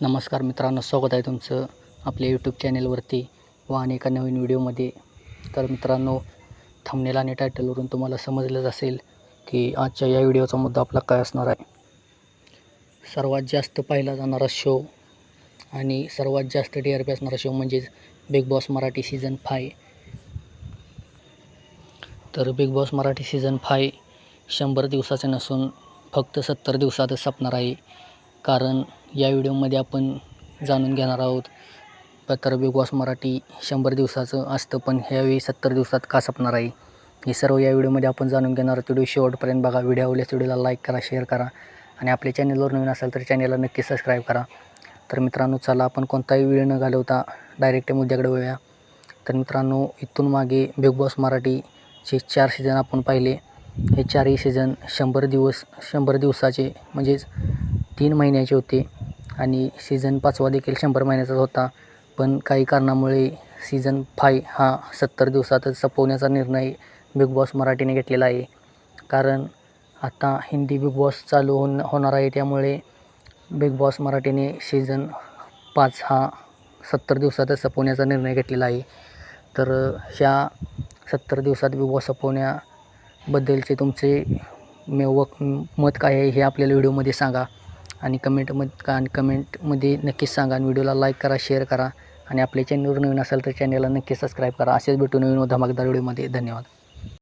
नमस्कार मित्रांनो स्वागत आहे तुमचं आपल्या यूट्यूब चॅनेलवरती व आणि एका नवीन व्हिडिओमध्ये तर मित्रांनो थंबनेल आणि टायटलवरून तुम्हाला समजलंच असेल की आजच्या या व्हिडिओचा मुद्दा आपला काय असणार आहे. सर्वात जास्त पाहिला जाणारा शो आणि सर्वात जास्त टी आर पी असणारा शो म्हणजेच Bigg Boss Marathi season five तर Bigg Boss Marathi season five शंभर दिवसाचे नसून फक्त सत्तर दिवसातच संपणार आहे. कारण या व्हिडिओमध्ये आपण जाणून घेणार आहोत पत्र बिग बॉस मराठी शंभर दिवसाचं असतं पण ह्यावेळी सत्तर दिवसात का संपणार आहे? हे सर्व या व्हिडिओमध्ये आपण जाणून घेणार आहोत. व्हिडिओ शेवटपर्यंत बघा. व्हिडिओ आवडल्यास व्हिडिओला लाईक करा शेअर करा आणि आपल्या चॅनलवर नवीन असाल तर चॅनलला नक्की सबस्क्राईब करा. तर मित्रांनो चला आपण कोणताही वेळ न घालवता डायरेक्ट मुद्द्याकडे वळूया. तर मित्रांनो इथून मागे बिग बॉस मराठीचे चार सीझन आपण पाहिले. हे चारही सीझन शंभर दिवस शंभर दिवसाचे म्हणजेच तीन महिन्याचे होते आणि सीझन पाचवा देखील शंभर महिन्याचाच होता. पण काही कारणामुळे सीझन फाय हा सत्तर दिवसातच संपवण्याचा निर्णय बिग बॉस मराठीने घेतलेला आहे. कारण आता हिंदी बिग बॉस चालू होन होणार आहे. त्यामुळे बिग बॉस मराठीने सीझन पाच हा सत्तर दिवसातच संपवण्याचा निर्णय घेतलेला आहे. तर ह्या सत्तर दिवसात बिग बॉस संपवण्याबद्दलचे तुमचे मेवक मत काय आहे हे आपल्याला व्हिडिओमध्ये सांगा. आणि कमेंटमध्ये का आणि कमेंटमध्ये नक्कीच सांगा आणि व्हिडिओला लाईक करा शेअर करा. आणि आपल्या चॅनलवर नवीन असाल तर चॅनलला नक्की सबस्क्राईब करा. असेच भेटू नवीन व धमाकदार व्हिडिओमध्ये धन्यवाद.